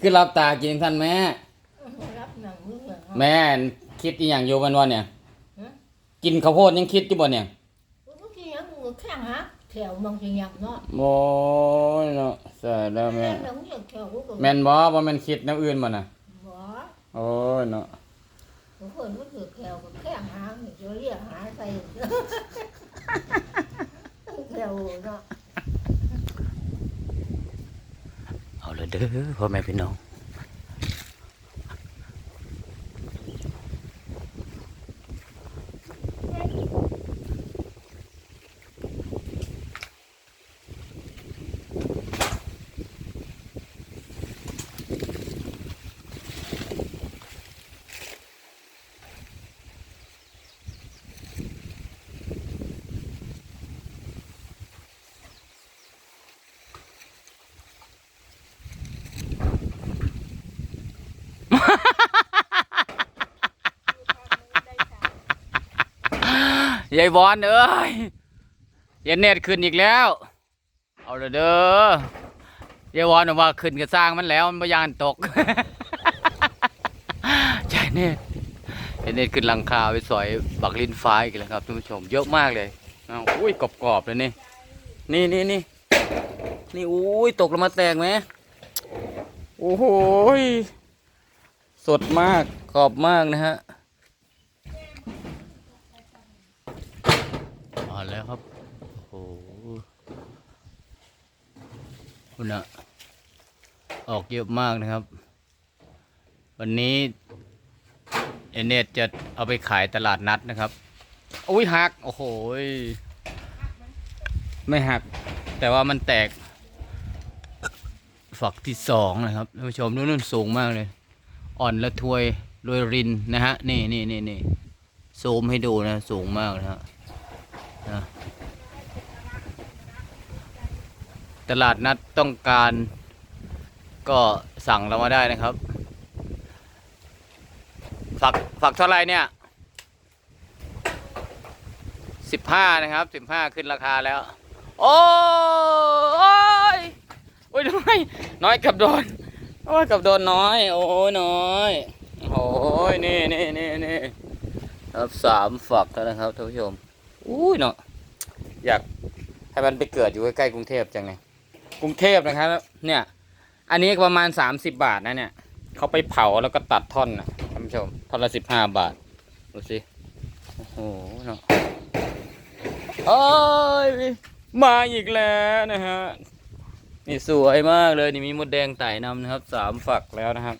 คือรับตากินท่านแม่ รับหนังมือเหรอแม่คิดอีหยังอยู่วันวันเนี่ยฮะกินข้าวโพดยังคิดอยู่บ่เนี่ยเมื่อกี้ยังมือแข้งฮะแถวมองจะยำเนาะโอ้ยเนาะใช่แล้วแม่แม่งยังแถวกูก็แม่นบ่ว่ามันคิดน้ำอื่นบ่น่ะบ่โอ้ยเนาะผมคนก็ถือแถวกับแข้งหาเนี่ยจะเรียกหาใส่แถวเนาะ เอาเลยเด้อพ่อแม่พี่น้อง ยายบอลเอ้ยยายเน็ตขึ้นอีกแล้ว เอาเลยเด้อยายบอลว่าขึ้นก็สร้างมันแล้วมันบ่ยานตกยายเน็ตยายเน็ตขึ้นหลังคาไปสอยบักลินฟ้าอีกแล้วครับท่านผู้ชมเยอะมากเลยอ้าวอุ้ยกรอบๆเลยนี่นี่นี่นี่นี่อุ้ยตกลงมาแตกไหมโอ้โหสดมากกรอบมากนะฮะาแล้วครับ โอ้โหคุณอะออกเยอะมากนะครับ วันนี้เอเนตจะเอาไปขายตลาดนัดนะครับ อุ้ยหัก โอ้โห ไม่หัก แต่ว่ามันแตก ฝักที่สองนะครับท่านผู้ชมนู่นนสูงมากเลย อ่อนและทวยโรยรินนะฮะ นี่นี่นี่นี่ซูมให้ดูนะ สูงมากนะฮะ ตลาดนัดต้องการก็สั่งเรามาได้นะครับ ฝักฝักเท่าไรเนี่ยสิบห้านะครับสิบห้าขึ้นราคาแล้ว โอ้ยโอ้ยน้อยน้อยกับโดนโอ้ยกับโดนน้อย โอ้ยน้อยโอ้ยนี่นี่นี่นี่ครับสามฝักแล้วนะครับท่านผู้ชม อุ้ยเนาะอยากให้มันไปเกิดอยู่ใกล้ๆกรุงเทพจังเลยกรุงเทพนะครับ เนี่ย อันนี้ประมาณสามสิบบาทนะเนี่ยเขาไปเผาแล้วก็ตัดท่อนนะท่านผู้ชมท่อนละสิบห้าบาทดูสิโอ้โหเนาะโอ้ยมาอีกแล้วนะฮะนี่สวยมากเลยนี่มีมดแดงไต่นำนะครับสามฝักแล้วนะครับ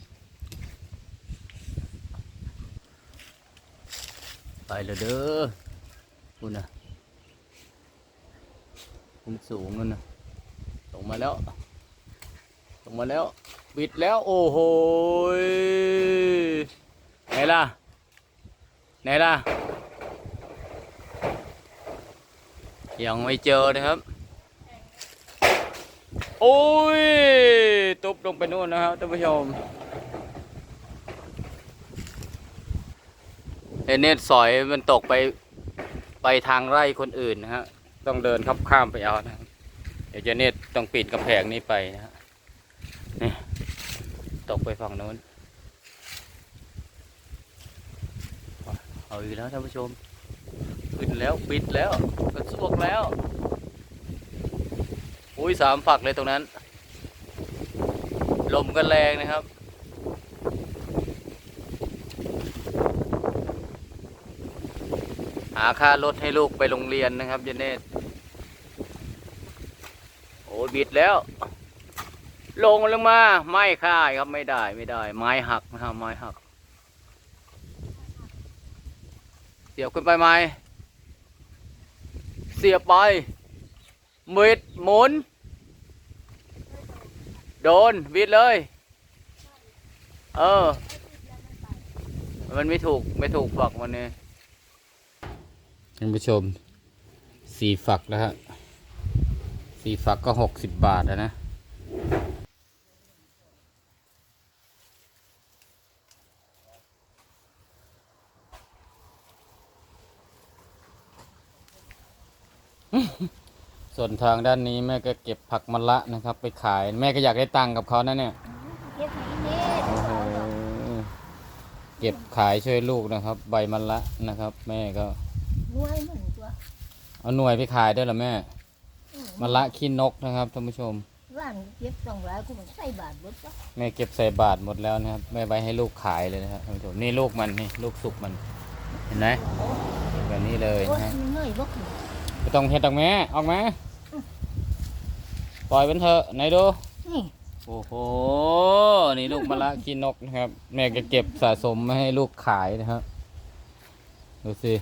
ไปเลยเด้อ คุณนะคุณสูงนั่นนะลงมาแล้ว ลงมาแล้ว บิดแล้วโอ้โหไหนล่ะ ไหนล่ะ ยังไม่เจอนะครับ โอ้ย ตุบลงไปนู่นนะครับท่านผู้ชมเอเนตสอยมันตกไป ไปทางไร่คนอื่นนะฮะต้องเดินข้ามข้ามไปเอานะเดี๋ยวเจเนตต้องปิดกระแพงนี้ไปนะฮะนี่ตกไปฝั่งโน้นเอาอีกแล้วท่านผู้ชมขึ้นแล้วปิดแล้วกระซวกแล้วอุ้ยสามฝักเลยตรงนั้น ลมก็แรงนะครับาค่ารถให้ลูกไปโรงเรียนนะครับเจเนตโอ้บิดแล้ว ลงลงมา ไม่ค่ายครับไม่ได้ไม่ได้ ไม้หักนะครับไม้หัก เสียบขึ้นไปไหมเสียบไปมิดหมุน โดนบิดเลย เออ มันไม่ถูกไม่ถูกฝักวันเนี้ ท่านผู้ชมสี่ฝักแล้วฮะสี่ฝักก็หกสิบบาทแล้วนะส่วนทางด้านนี้แม่ก็เก็บผักมะละนะครับ ไปขายแม่ก็อยากได้ตังค์กับเขานะเนี่ยเก็บขายช่วยลูกนะครับ ใบมะละนะครับ แม่ก็ เอาหน่วยไปขายได้วยเหรอแม่อืมมะละขี้นกนะครับท่านผู้ชม ร้านเก็บต้องหลายกูมันใส่บาทเบิดจ้ะแม่เก็บใส่บาทหมดแล้วนะครับแม่ไว้ให้ลูกขายเลยนะครับท่านผู้ชมนี่ลูกมันนี่ลูกสุกมัน เห็นไหมแบบนี้เลยโอ้ยนะฮะมันเหนื่อยบ่ขึ้นไม่ต้องเฮ็ดดอกแม่ออกมาปล่อยมันเถอะไหนดู นี่โอ้โห นี่ลูกมะละขี้นกนะครับ แม่ก็เก็บสะสมมาให้ลูกขายนะครับ ดูสิ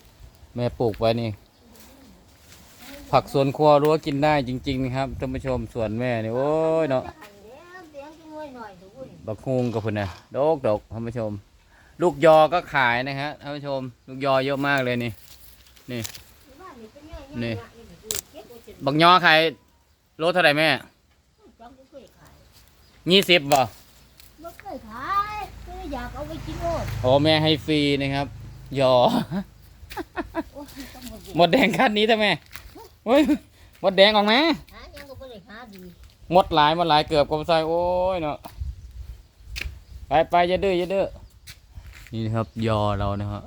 แม่ปลูกไว้นี่ ผักสวนครัวรั้วกินได้จริง ๆ นะครับท่านผู้ชมสวนแม่นี่โอ้ยเนาะจะหันแล้วเสียงจะงวยหน่อยดูอุ้ยบักฮุงกับพุ่นนะดกดกท่านผู้ชม ลูกยอก็ขายนะฮะท่านผู้ชม ลูกยอเยอะมากเลยนี่บ้านนี่เป็นไงนี่เก็บไว้จนบักยอขายโลเท่าไหร่แม่จังบ่เคยขายยี่สิบบ่บ่เคยขายก็เลยอยากเอาไปกินโลดโอ้แม่ให้ฟรีนะครับยอโอ้ยต้องหมดหมดแดงคันนี้ทำไม เฮ้ยหมดแดงออกมาหายังก็บ่ได้หาดีหมดหลายหมดหลายเกือบกบใส่โอ้ยเนาะไปไปอย่าดื้ออย่าดื้อนี่นะครับ ยอเรานะฮะ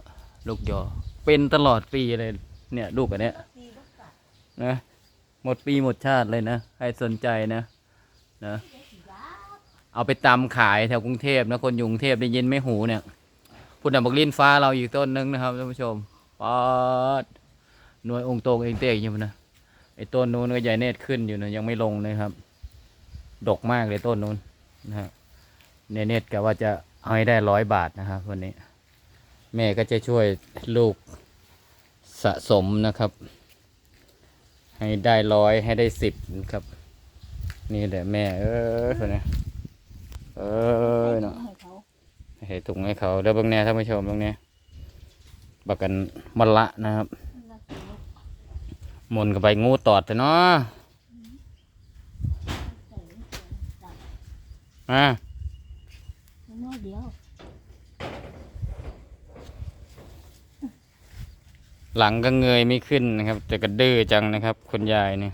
ลูกยอ เป็นตลอดปีเลย เนี่ย ลูกอันเนี้ยดีบ่กัดนะหมดปีหมดชาติเลยนะใครสนใจนะนะสิยาเอาไปตำขายแถวกรุงเทพนะคนอยู่กรุงเทพได้ยินไม่หูเนี่ยพูดถึงบักลินฟ้าเราอีกต้นนึงนะครับท่านผู้ชมปอดหน่วยองค์โตงเองเตกอยู่นะ ไอ้ต้นนู้นก็ใหญ่เนตรขึ้นอยู่นะยังไม่ลงเลยครับ ดกมากเลยต้นนู้นนะฮะเนเนตรกะว่าจะเอาให้ได้ร้อยบาทนะครับวันนี้ แม่ก็จะช่วยลูกสะสมนะครับ ให้ได้ร้อยให้ได้สิบนะครับ นี่แหละแม่ เออคนนี้เออเนาะให้เขาให้ถุงให้เขาเดี๋ยวบางแน่ท่านผู้ชมตรงนี้บักกันมะละนะครับ มนกับไปงูตอดแต่เนาะใส่ลงไปตัดอะน้อยเดียว หลังก็เงยไม่ขึ้นนะครับ แต่ก็ดื้อจังนะครับ คุณยายเนี่ย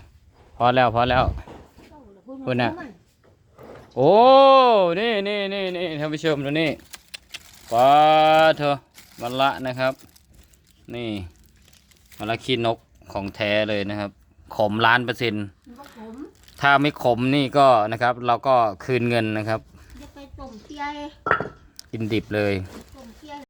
พอแล้วพอแล้วเข้าแล้วพุ่พุ่นน่ะโอ้ นี่นี่นี่นี่ท่านผู้ชมดูนี่ปลาเถอะมะละนะครับ นี่มะละขี้นก ของแท้เลยนะครับ ขมล้านเปอร์เซ็นต์มันก็ขมถ้าไม่ขมนี่ก็นะครับ เราก็คืนเงินนะครับ จะไปต้มเทียยกินดิบเลย